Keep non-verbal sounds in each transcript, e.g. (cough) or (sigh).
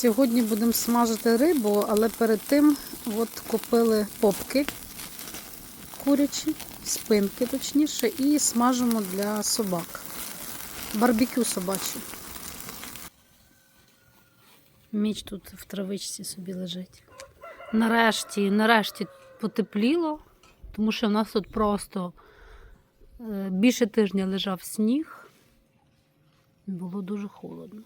Сьогодні будемо смажити рибу, але перед тим от купили попки курячі, спинки точніше, і смажимо для собак. Барбекю собаче. Міч тут в травичці собі лежить. Нарешті, нарешті потепліло, тому що в нас тут просто е, більше тижня лежав сніг. Було дуже холодно.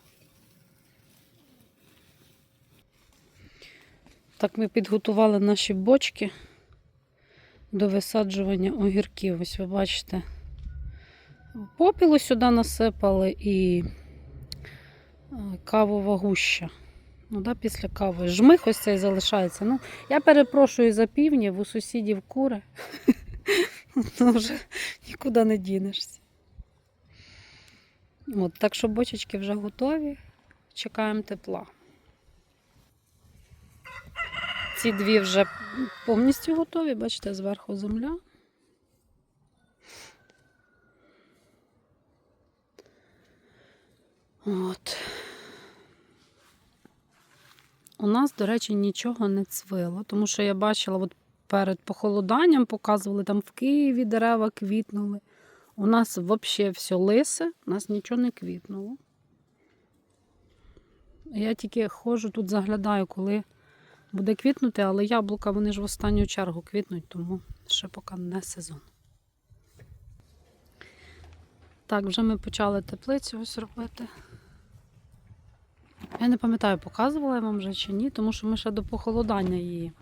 Так ми підготували наші бочки до висаджування огірків. Ось ви бачите, попілу сюди насипали і е, кавова гуща. Ну, да, після кави. Жмих ось цей залишається. Ну, я перепрошую за півнів, у сусідів кури. (laughs) Ну, вже нікуди не дінешся. От, так що бочечки вже готові. Чекаємо тепла. Ці дві вже повністю готові, бачите, зверху земля. От. У нас, до речі, нічого не цвило, тому що я бачила, от перед похолоданням показували, там в Києві дерева квітнули. У нас взагалі все лисе, у нас нічого не квітнуло. Я тільки ходжу тут, заглядаю, коли буде квітнути, але яблука вони ж в останню чергу квітнуть, тому ще поки не сезон. Так, вже ми почали теплицю ось робити. Я не пам'ятаю, показувала я вам вже чи ні, тому що ми ще до похолодання її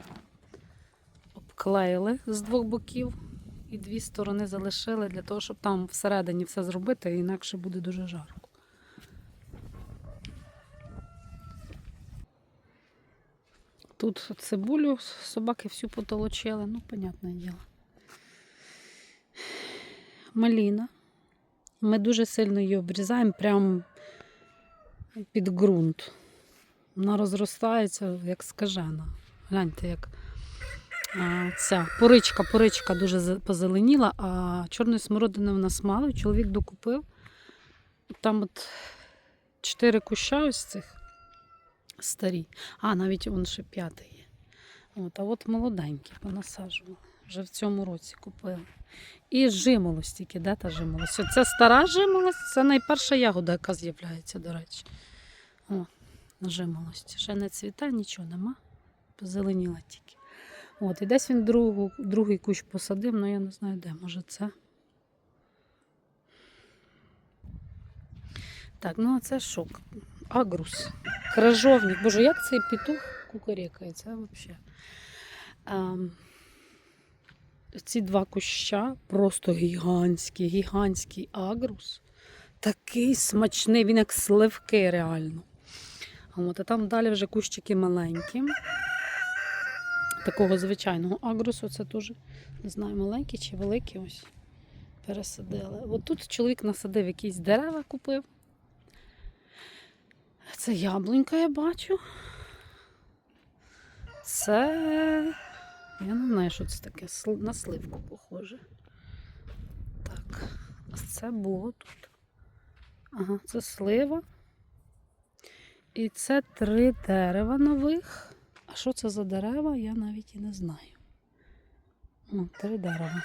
обклеїли з двох боків і дві сторони залишили для того, щоб там всередині все зробити, інакше буде дуже жарко. Тут цибулю собаки всю потолочили, ну, понятне діло. Маліна. Ми дуже сильно її обрізаємо прямо під ґрунт. Вона розростається, як скажена. Гляньте, як ця поричка, поричка дуже позеленіла, а чорної смородини в нас мало. Чоловік докупив. Там от чотири куща ось цих старі. А, навіть он ще п'ятий є. От, а от молоденькі понасаджували. Вже в цьому році купили. І жимолость тільки, де та жимолость? Це стара жимолость, це найперша ягода, яка з'являється, до речі. О, жимолость. Ще не цвіте, нічого нема. Позеленіла тільки. От, і десь він другу, другий кущ посадив, але я не знаю де, може це. Так, ну а це що? Агрус. Кражовник. Боже, як цей петух кукарекає? Це взагалі. Ці два куща просто гігантський, гігантський агрус. Такий смачний, він як сливки реально. От, а там далі вже кущики маленькі. Такого звичайного агрусу, це теж, не знаю, маленький чи великий ось пересадили. От тут чоловік насадив якісь дерева, купив. Це яблунька, я бачу. Це. Я не знаю, що це таке. На сливку похоже. Так, а це було тут. Ага, це слива. І це три дерева нових. А що це за дерева, я навіть і не знаю. О, три дерева.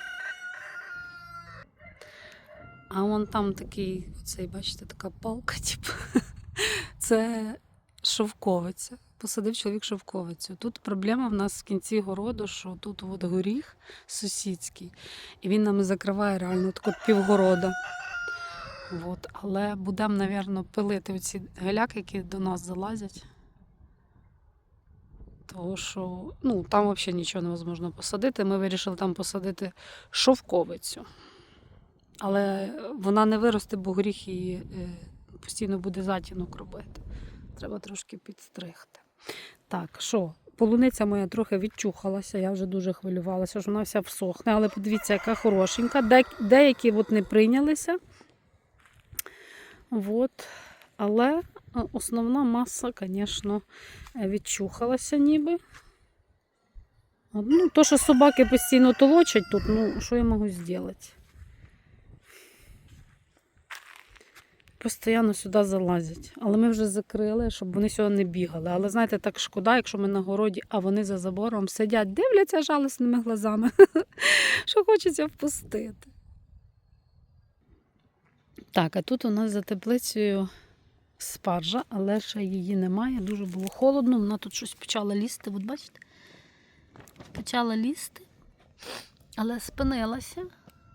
А вон там такий, оцей, бачите, така палка, типу. (laughs) Це шовковиця. Посадив чоловік шовковицю. Тут проблема в нас в кінці городу, що тут от горіх сусідський, і він нам закриває реально так от півгорода. От. Але будемо, напевно, пилити оці геляки, які до нас залазять. Тому що ну, там взагалі нічого невозможно посадити. Ми вирішили там посадити шовковицю. Але вона не виросте, бо горіх її е, постійно буде затінок робити. Треба трошки підстригти. Так, що? Полуниця моя трохи відчухалася, я вже дуже хвилювалася, що вона вся всохне, але подивіться, яка хорошенька. Де, деякі от не прийнялися. От. Але е, основна маса, звісно, е, відчухалася ніби. От, Ну, то, що собаки постійно толочать тут, ну, що я можу зробити? Постійно сюди залазять. Але ми вже закрили, щоб вони сюди не бігали. Але знаєте, так шкода, якщо ми на городі, а вони за забором сидять, дивляться жалосними глазами, (laughs) що хочеться впустити. Так, а тут у нас за теплицею спаржа, але ще її немає. Дуже було холодно. Вона тут щось почала лізти. От бачите? Почала лізти, але спинилася,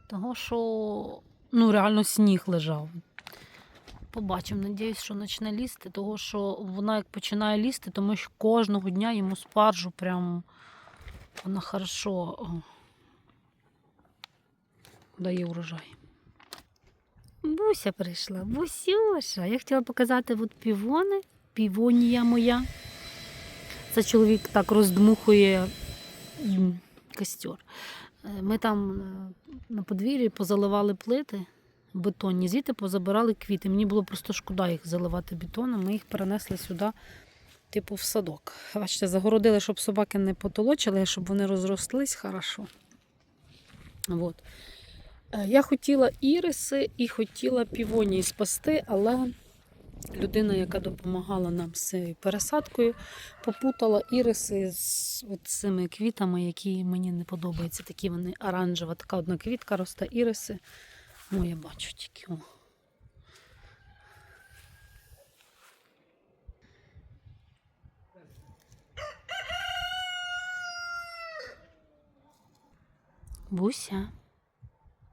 того що ну, реально сніг лежав. Побачимо, надіюсь, що почне лізти, того що вона як починає лізти, то ми ж кожного дня йому спаржу прям вона хорошо дає урожай. Буся прийшла, Бусюша. Я хотіла показати от півони, півонія моя. Це чоловік так роздмухує костер. Е, Ми там е, на подвір'ї позаливали плити бетонні, звідти позабирали квіти. Мені було просто шкода їх заливати бетоном. Ми їх перенесли сюди, типу, в садок. Бачите, загородили, щоб собаки не потолочили, щоб вони розрослись хорошо. От. Е, Я хотіла іриси і хотіла півонії спасти, але людина, яка допомагала нам з цією пересадкою, попутала іриси з цими квітами, які мені не подобаються. Такі вони оранжева, така одна квітка росте іриси. Ну, я бачу тільки. Буся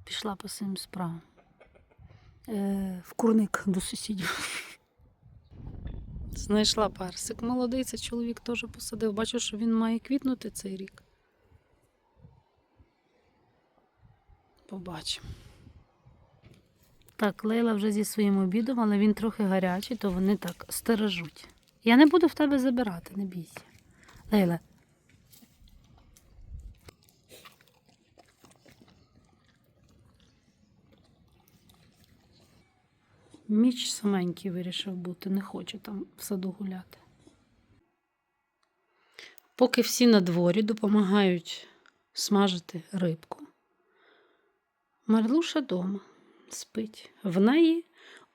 пішла по своїм справам. Е, в курник до сусідів. Знайшла персик. Молодий, це чоловік теж посадив. Бачу, що він має квітнути цей рік. Побачимо. Так, Лейла вже зі своїм обідом, але він трохи гарячий, то вони так стережуть. Я не буду в тебе забирати, не бійся. Лейла. Міч саменький вирішив бути, не хоче там в саду гуляти. Поки всі на дворі допомагають смажити рибку, Марлуша дома спить. В неї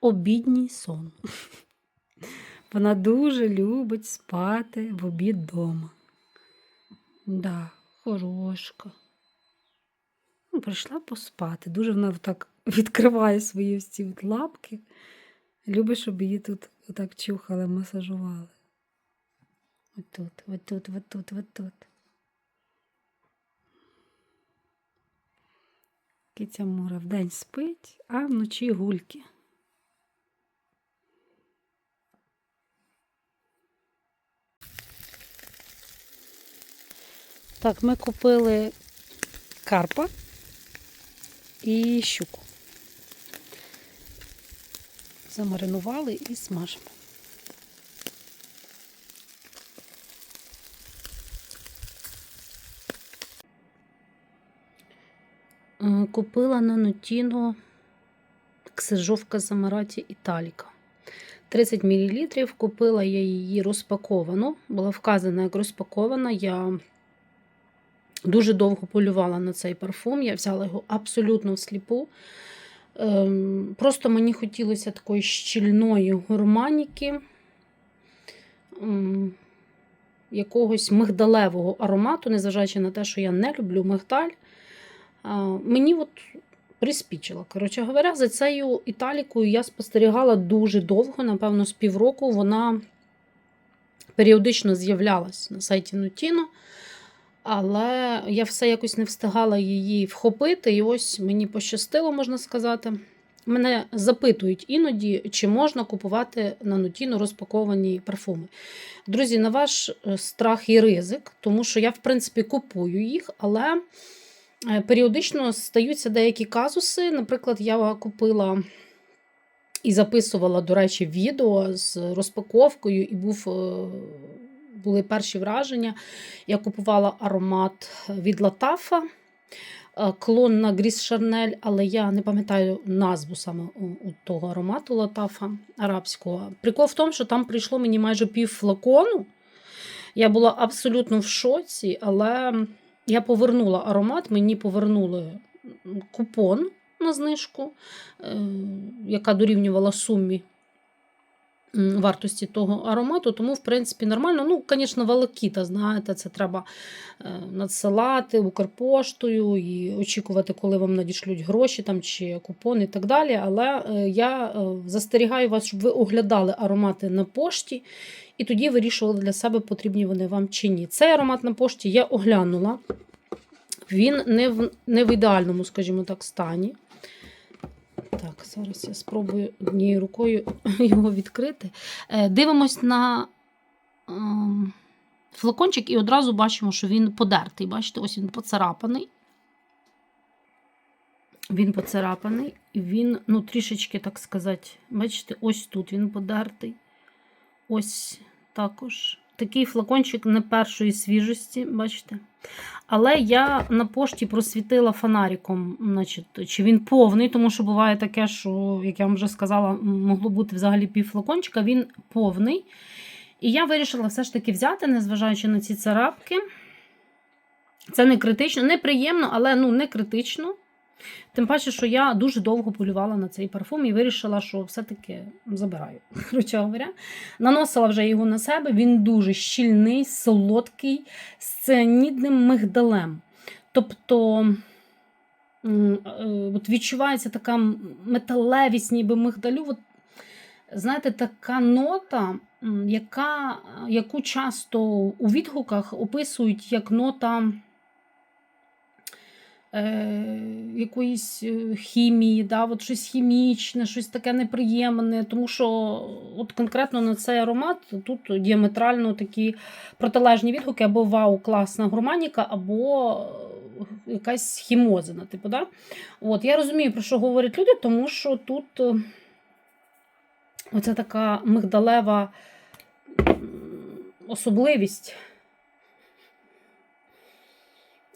обідній сон. (laughs) Вона дуже любить спати в обід дома. Да, хорошка. Ну, Прийшла поспати. Дуже вона так (laughs) відкриває свої от лапки. Любить, щоб її тут отак чухали, масажували. Отут, отут, отут, отут. Киця Мура вдень спить, а вночі гульки. Так, ми купили карпа і щуку. Замаринували і смажимо. Купила на Нутіно ксижовка Замараті Італіка. 30 мл. Купила я її розпаковану. Була вказана як розпакована. Я дуже довго полювала на цей парфум. Я взяла його абсолютно всліпу. Ем, Просто мені хотілося такої щільної гурманіки, якогось мигдалевого аромату, незважаючи на те, що я не люблю мигдаль. Мені от приспічило. Коротше говоря, за цією італікою я спостерігала дуже довго, напевно, з півроку. Вона періодично з'являлась на сайті Nutino, але я все якось не встигала її вхопити. І ось мені пощастило, можна сказати. Мене запитують іноді, чи можна купувати на Nutino розпаковані парфуми. Друзі, на ваш е, страх і ризик, тому що я, в принципі, купую їх, але. Е, Періодично стаються деякі казуси. Наприклад, я купила і записувала, до речі, відео з розпаковкою, і був, е, були перші враження. Я купувала аромат від Латафа, е, клон на Гріс Шарнель, але я не пам'ятаю назву саме у, того аромату Латафа арабського. Прикол в тому, що там прийшло мені майже пів флакону. Я була абсолютно в шоці, але. Я повернула аромат, мені повернули купон на знижку, е, яка дорівнювала сумі вартості того аромату, тому, в принципі, нормально. Ну, звісно, волокіта, знаєте, це треба е, надсилати Укрпоштою і очікувати, коли вам надішлють гроші там, чи купони і так далі. Але е, я застерігаю вас, щоб ви оглядали аромати на пошті і тоді вирішували для себе, потрібні вони вам чи ні. Цей аромат на пошті я оглянула. Він не в, не в ідеальному, скажімо так, стані. Так, зараз я спробую однією рукою (laughs) його відкрити. Е, Дивимось на ем, флакончик і одразу бачимо, що він подертий. Бачите, ось він поцарапаний. Він поцарапаний, і він, ну, трішечки, так сказати, бачите, ось тут він подертий. Ось також. Такий флакончик не першої свіжості, бачите. Але я на пошті просвітила фонариком, значить, чи він повний, тому що буває таке, що, як я вам вже сказала, могло бути взагалі пів флакончика, він повний. І я вирішила все ж таки взяти, незважаючи на ці царапки. Це не критично, неприємно, але ну, не критично. Тим паче, що я дуже довго полювала на цей парфум і вирішила, що все-таки забираю. (laughs) Коротше говоря, наносила вже його на себе. Він дуже щільний, солодкий, з цианідним мигдалем. Тобто е, от відчувається така металевість, ніби мигдалю. От, знаєте, така нота, яка, яку часто у відгуках описують як нота е, якоїсь е, хімії, да, от щось хімічне, щось таке неприємне. Тому що от конкретно на цей аромат тут діаметрально такі протилежні відгуки, або вау, класна гурманіка, або е, якась хімозина. Типу, да? От, я розумію, про що говорять люди, тому що тут е, оця така мигдалева особливість.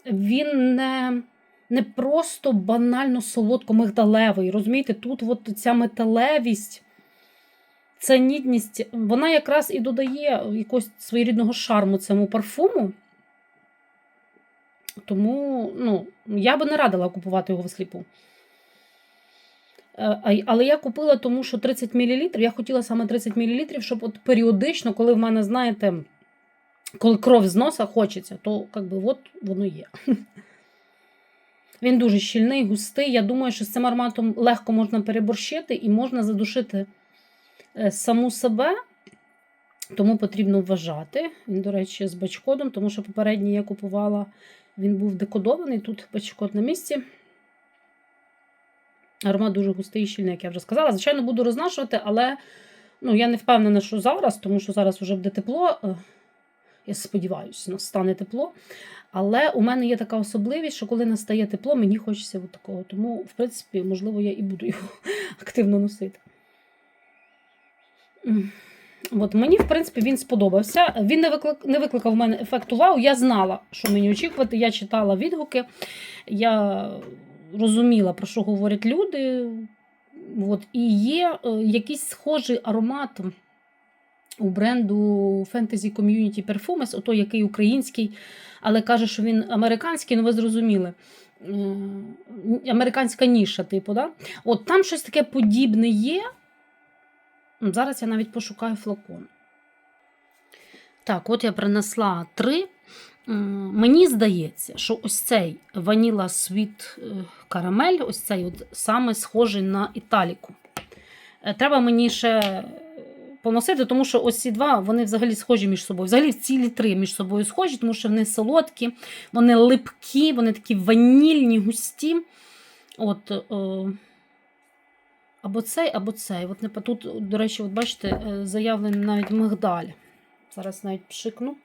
Він не, не просто банально солодко-мигдалевий. Розумієте, тут от ця металевість, ця нітність, вона якраз і додає якогось своєрідного шарму цьому парфуму. Тому ну, я би не радила купувати його всліпу. Е, а й- Але я купила, тому що 30 мл, я хотіла саме 30 мл, щоб от періодично, коли в мене, знаєте, коли кров з носа хочеться, то як би, от воно є. (laughs) Він дуже щільний, густий. Я думаю, що з цим ароматом легко можна переборщити і можна задушити е, саму себе. Тому потрібно вважати. Він, до речі, з бачкодом, тому що попередній я купувала, він був декодований. Тут бачкод на місці. Аромат дуже густий і щільний, як я вже сказала. Звичайно, буду рознашувати, але ну, я не впевнена, що зараз, тому що зараз вже буде тепло. Я сподіваюся, настане тепло. Але у мене є така особливість, що коли настає тепло, мені хочеться от такого. Тому, в принципі, можливо, я і буду його (laughs) активно носити. От мені, в принципі, він сподобався. Він не виклик... не викликав в мене ефекту вау. Я знала, що мені очікувати. Я читала відгуки, я розуміла, про що говорять люди. От. І є е, якийсь схожий аромат у бренду Fantasy Community Perfumes, ото який український, але каже, що він американський, ну ви зрозуміли. Американська ніша, типу, да? От там щось таке подібне є. Зараз я навіть пошукаю флакон. Так, от я принесла три. Мені здається, що ось цей Vanilla Sweet е, карамель, ось цей от саме схожий на італіку. Е, Треба мені ще поносити, тому що ось ці два вони взагалі схожі між собою. Взагалі цілі три між собою схожі, тому що вони солодкі, вони липкі, вони такі ванільні, густі. От, е, або цей, або цей. От тут, до речі, от бачите, е, заявлений навіть мигдаль. Зараз навіть пшикну.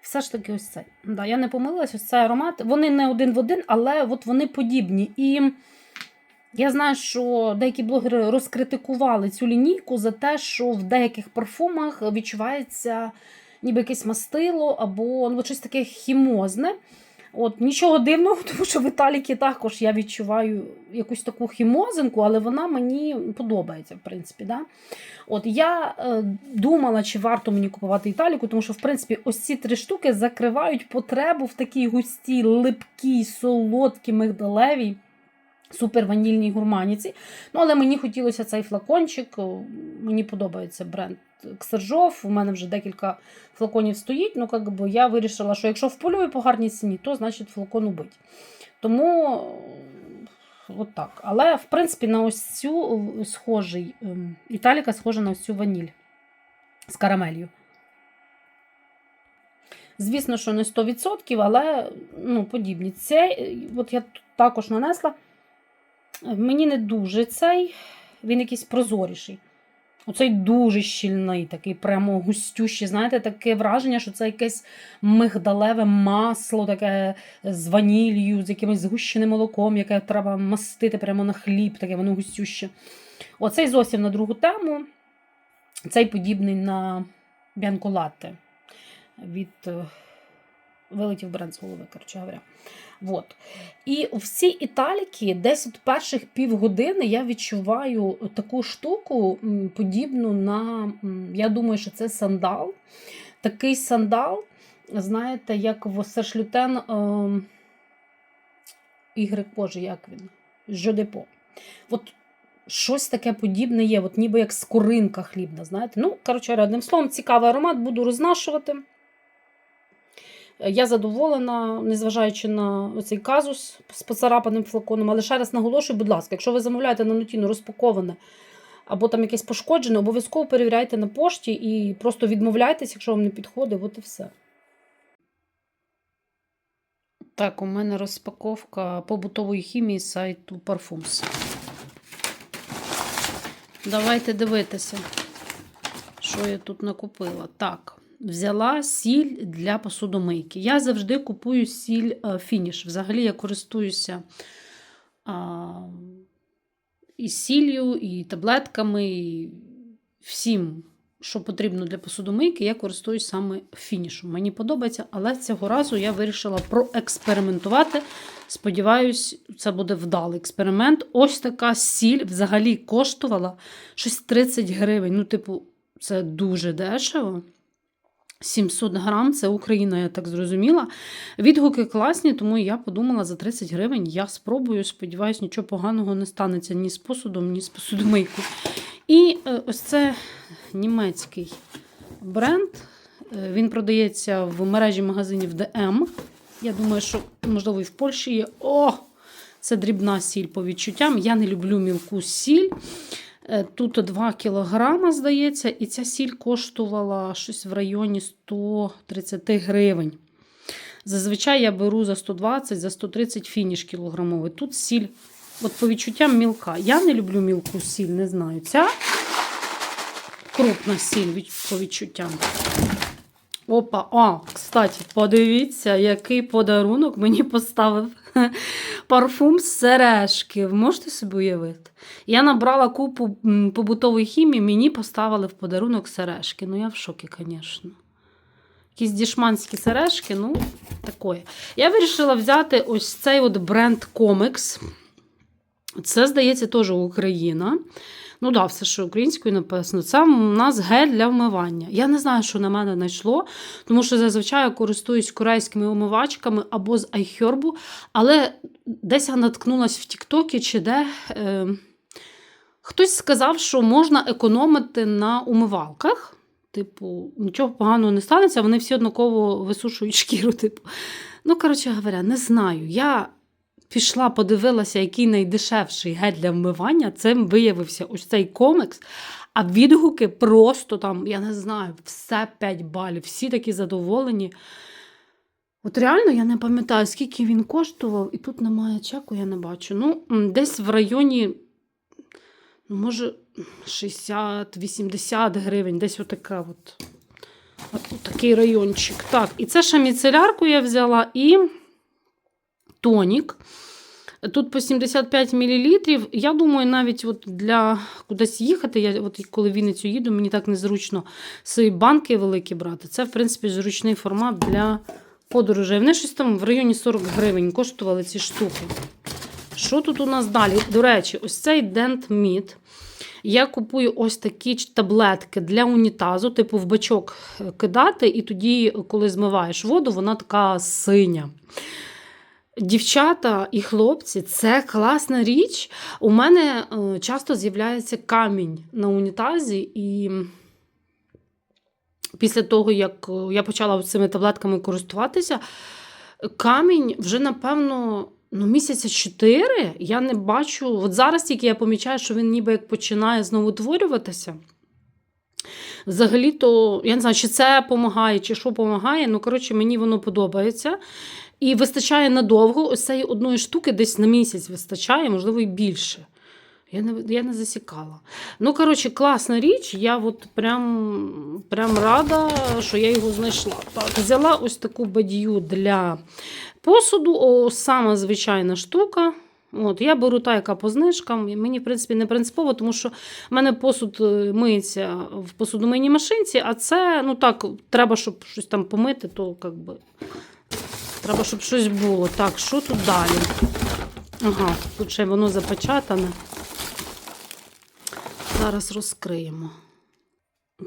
Все ж таки, ось цей. Да, я не помилилась, ось цей аромат. Вони не один в один, але от вони подібні. І я знаю, що деякі блогери розкритикували цю лінійку за те, що в деяких парфумах відчувається ніби якесь мастило або ну, щось таке хімозне. От Нічого дивного, (laughs) тому що в Італіки також я відчуваю якусь таку хімозинку, але вона мені подобається, в принципі. Да? От Я е, думала, чи варто мені купувати Італіку, тому що, в принципі, ось ці три штуки закривають потребу в такій густій, липкій, солодкій, мигдалевій. Супер ванільній гурманіці. Ну, але мені хотілося цей флакончик. Мені подобається бренд Ксержов. У мене вже декілька флаконів стоїть. Ну, як би я вирішила, що якщо вполюю по гарній ціні, то значить флакон убить. Тому е, от так. Але, в принципі, на ось цю е, схожий Італіка схожа на ось цю ваніль з карамелью. Звісно, що не 100%, але ну, подібні. Цей, от я також нанесла. Мені не дуже цей, він якийсь прозоріший. Оцей дуже щільний, такий прямо густющий. Знаєте, таке враження, що це якесь мигдалеве масло, таке з ванілью, з якимось згущеним молоком, яке треба мастити прямо на хліб, таке воно густюще. Оцей зовсім на другу тему. Цей подібний на бянколатте від е, вилетів бренд з голови, коротше говоря. Вот. І в цій італіки десь от перших півгодини я відчуваю таку штуку, подібну на, я думаю, що це сандал. Такий сандал, знаєте, як в Сершлютен ем, Ігрек, Боже, як він? Жодепо. От щось таке подібне є, от ніби як скоринка хлібна, знаєте. Ну, коротше, одним словом, цікавий аромат, буду рознашувати. Я задоволена, незважаючи на цей казус з поцарапаним флаконом. Але ще раз наголошую, будь ласка, якщо ви замовляєте на нотіну розпаковане або там якесь пошкоджене, обов'язково перевіряйте на пошті і просто відмовляйтесь, якщо вам не підходить, от і все. Так, у мене розпаковка побутової хімії сайту Parfums. Давайте дивитися, що я тут накупила. Так, взяла сіль для посудомийки. Я завжди купую сіль е, фініш. Взагалі я користуюся а, і сіллю, і таблетками, і всім, що потрібно для посудомийки, я користуюсь саме фінішем. Мені подобається, але цього разу я вирішила проекспериментувати. Сподіваюсь, це буде вдалий експеримент. Ось така сіль взагалі коштувала щось 30 гривень. Ну, типу, це дуже дешево. 700 грам, це Україна, я так зрозуміла. Відгуки класні, тому я подумала, за 30 гривень я спробую. Сподіваюсь, нічого поганого не станеться ні з посудом, ні з посудомийкою. І е, ось це німецький бренд. Е, Він продається в мережі магазинів DM. Я думаю, що, можливо, і в Польщі є. О! Це дрібна сіль по відчуттям. Я не люблю мілку сіль. Е, Тут 2 кілограма, здається, і ця сіль коштувала щось в районі 130 гривень. Зазвичай я беру за 120, за 130 фініш кілограмовий. Тут сіль, от по відчуттям мілка. Я не люблю мілку сіль, не знаю. Ця крупна сіль по відчуттям. Опа, а, кстати, подивіться, який подарунок мені поставив (laughs) парфум з сережки. Ви можете собі уявити? Я набрала купу побутової хімії, мені поставили в подарунок сережки. Ну, я в шокі, звісно. Якісь дішманські сережки, ну, такое. Я вирішила взяти ось цей от бренд Comex. Це, здається, теж Україна. Ну да, все, що українською написано. Це у нас гель для вмивання. Я не знаю, що на мене знайшло, тому що зазвичай я користуюсь корейськими умивачками або з iHerb, але десь я наткнулася в Тіктокі чи де. Е, хтось сказав, що можна економити на умивалках. Типу, нічого поганого не станеться, вони всі однаково висушують (laughs) шкіру. Типу. Ну, коротше говоря, не знаю. Я пішла, подивилася, який найдешевший гель для вмивання. Цим виявився ось цей комекс. А відгуки просто там, я не знаю, все 5 балів, всі такі задоволені. От реально я не пам'ятаю, скільки він коштував, і тут немає чеку, я не бачу. Ну, десь в районі, ну, може, 60-80 гривень, десь отака от. От такий райончик. Так, і це ще міцелярку я взяла і тонік. Тут по 75 мл. Я думаю, навіть от для кудись їхати, я от коли в Вінницю їду, мені так незручно свої банки великі брати. Це, в принципі, зручний формат для подорожей. Вони щось там в районі 40 гривень коштували ці штуки. Що тут у нас далі? До речі, ось цей Dent Meat. Я купую ось такі таблетки для унітазу, типу в бачок кидати, і тоді, коли змиваєш воду, вона така синя. Дівчата і хлопці, це класна річ. У мене е, часто з'являється камінь на унітазі, і після того, як е, я почала цими таблетками користуватися, камінь вже, напевно, ну, місяця чотири я не бачу. От зараз тільки я помічаю, що він ніби як починає знову утворюватися. Взагалі-то, я не знаю, чи це допомагає, чи що допомагає. Ну, коротше, мені воно подобається. І вистачає надовго. Ось цієї одної штуки десь на місяць вистачає, можливо, і більше. Я не, я не засікала. Ну, коротше, класна річ. Я от прям, прям рада, що я його знайшла. Так, взяла ось таку бадію для посуду. О, сама звичайна штука. От, я беру та, яка по знижкам. Мені, в принципі, не принципово, тому що в мене посуд е, миється в посудомийній машинці, а це, ну так, треба, щоб щось там помити, то як би. Треба, щоб щось було. Так, що тут далі? Ага, тут ще воно запечатане. Зараз розкриємо.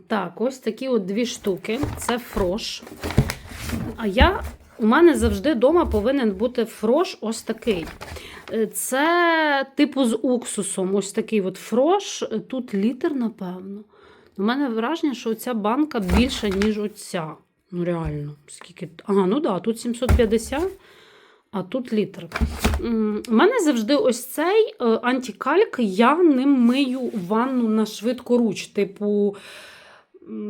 Так, ось такі от дві штуки. Це фрош. А я, у мене завжди вдома повинен бути фрош ось такий. Е, Це типу з уксусом. Ось такий от фрош. Тут літр, напевно. У мене враження, що ця банка більша, ніж оця. Ну, реально. Скільки? Ага, ну да, тут 750, а тут літр. У мене завжди ось цей е, антикальк, я ним мию ванну на швидкоруч. Типу,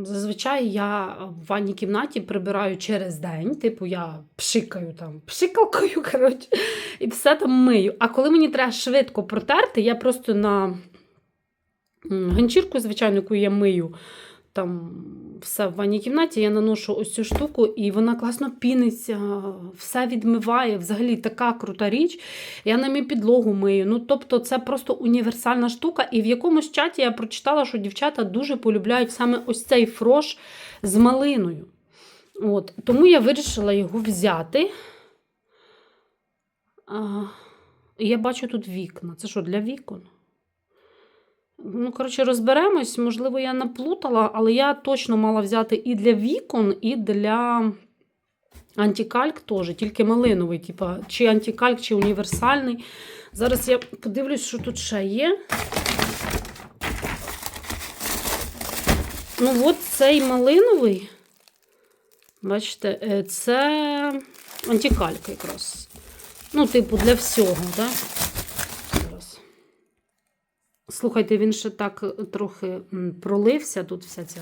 зазвичай я в ванній кімнаті прибираю через день. Типу, я пшикаю там, пшикалкою, (laughs) коротше, і все там мию. А коли мені треба швидко протерти, я просто на м, ганчірку, звичайно, яку я мию, там все в ванній кімнаті, я наношу ось цю штуку, і вона класно піниться, все відмиває. Взагалі така крута річ. Я на мій підлогу мию. Ну, тобто, це просто універсальна штука. І в якомусь чаті я прочитала, що дівчата дуже полюбляють саме ось цей фрош з малиною. От. Тому я вирішила його взяти. А, я бачу тут вікна. Це що, для вікон? Ну, коротше, розберемось. Можливо, я наплутала, але я точно мала взяти і для вікон, і для антикальк теж, тільки малиновий, типа, чи антикальк, чи універсальний. Зараз я подивлюсь, що тут ще є. Ну, от цей малиновий. Бачите, е, це антикалька якраз. Ну, типу, для всього, так? Слухайте, він ще так е, трохи пролився, тут вся ця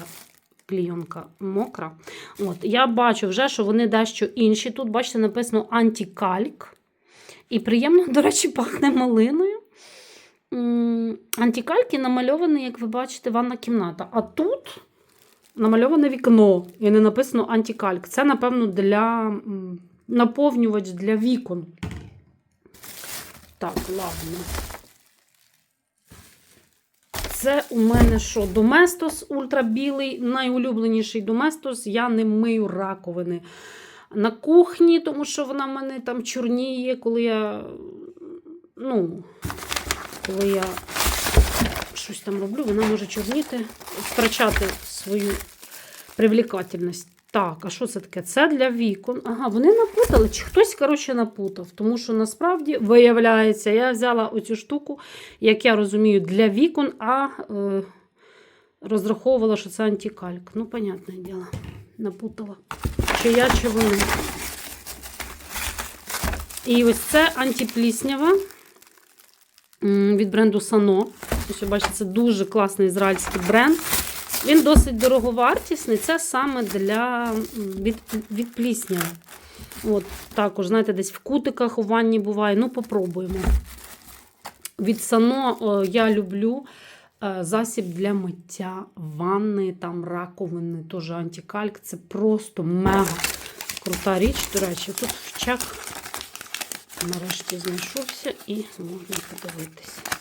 клійонка мокра. От, я бачу вже, що вони дещо інші. Тут, бачите, написано антикальк. І приємно, до речі, пахне малиною. Антикальки намальовані, як ви бачите, ванна кімната. А тут намальоване вікно і не написано антикальк. Це, напевно, для наповнювач для вікон. Так, ладно. Це у мене що? Доместос ультрабілий, найулюбленіший доместос. Я не мию раковини на кухні, тому що вона в мене там чорніє, коли я. Ну, коли я щось там роблю, вона може чорніти, втрачати свою привлекательність. Так, а що це таке? Це для вікон. Ага, вони напутали, чи хтось, коротше, напутав. Тому що насправді виявляється, я взяла оцю штуку, як я розумію, для вікон, а е, розраховувала, що це антикальк. Ну, понятне діло, напутала. Чи я, чи вони. І ось це антипліснява від бренду Sano. Ось, бачите, це дуже класний ізраїльський бренд. Він досить дороговартісний. Це саме для м, від, від плісняви. От, також, знаєте, десь в кутиках у ванні буває. Ну, попробуємо. Від Сано я люблю е, засіб для миття ванни, там раковини, теж антикальк. Це просто мега крута річ. До речі, тут в чек нарешті знайшовся і можна подивитися.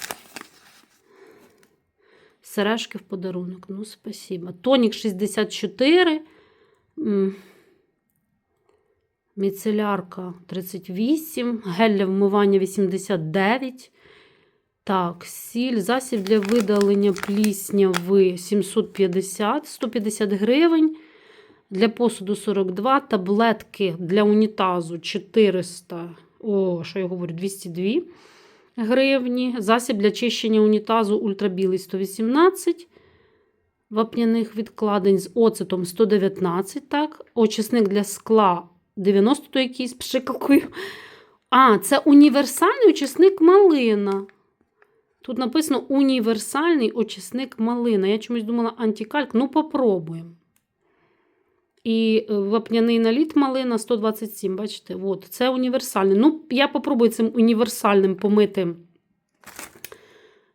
Сережки в подарунок. Ну, спасибо. Тонік 64. Міцелярка 38. Гель для вмивання 89. Так, сіль, засіб для видалення плісняви 750, 150 гривень. Для посуду 42, таблетки для унітазу 400 о, що я говорю, 202 гривні. Засіб для чищення унітазу ультрабілий 118 вапняних відкладень з оцетом 119, так. Очисник для скла 90 то якийсь пшикалкою. А, це універсальний очисник малина. Тут написано універсальний очисник малина. Я чомусь думала антикальк. Ну, попробуємо. І е, вапняний наліт малина 127. Бачите, от, це універсальний. Ну, я попробую цим універсальним помити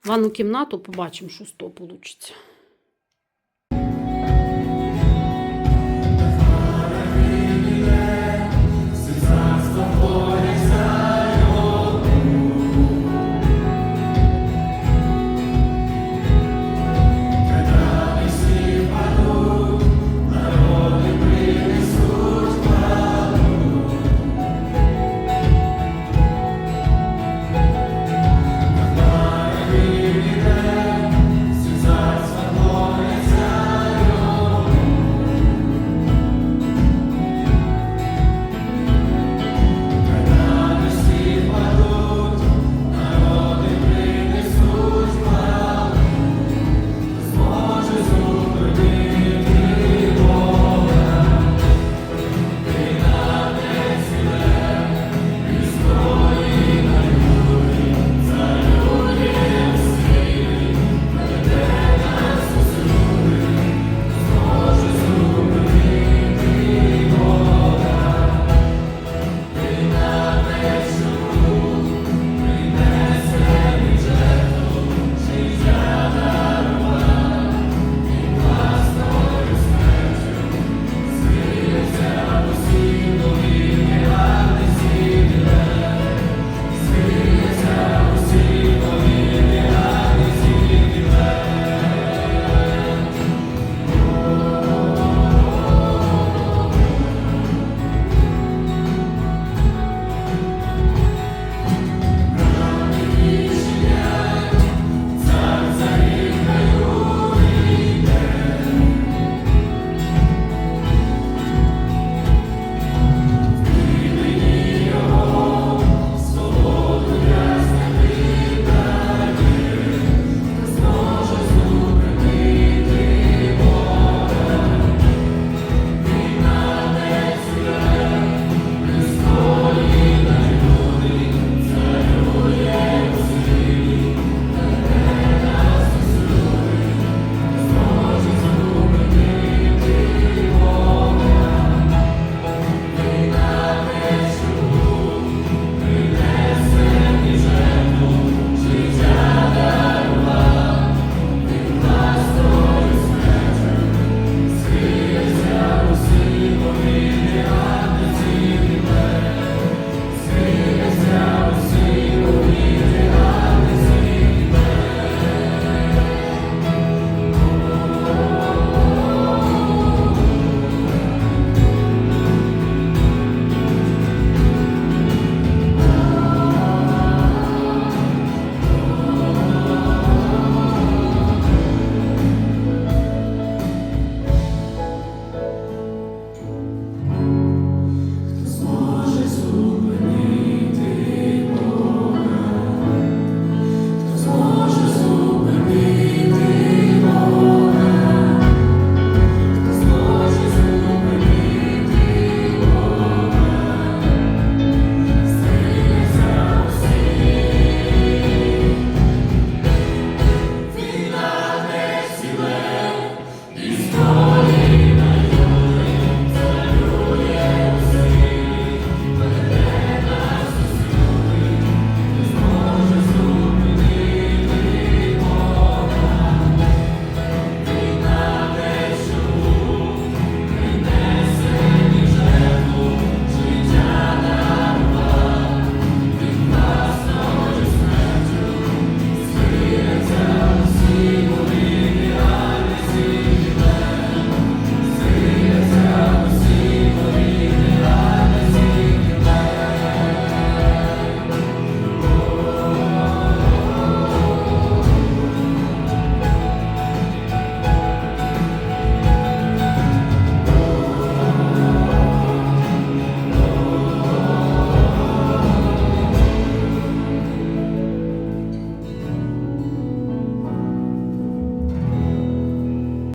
ванну кімнату, побачимо, що з того вийде.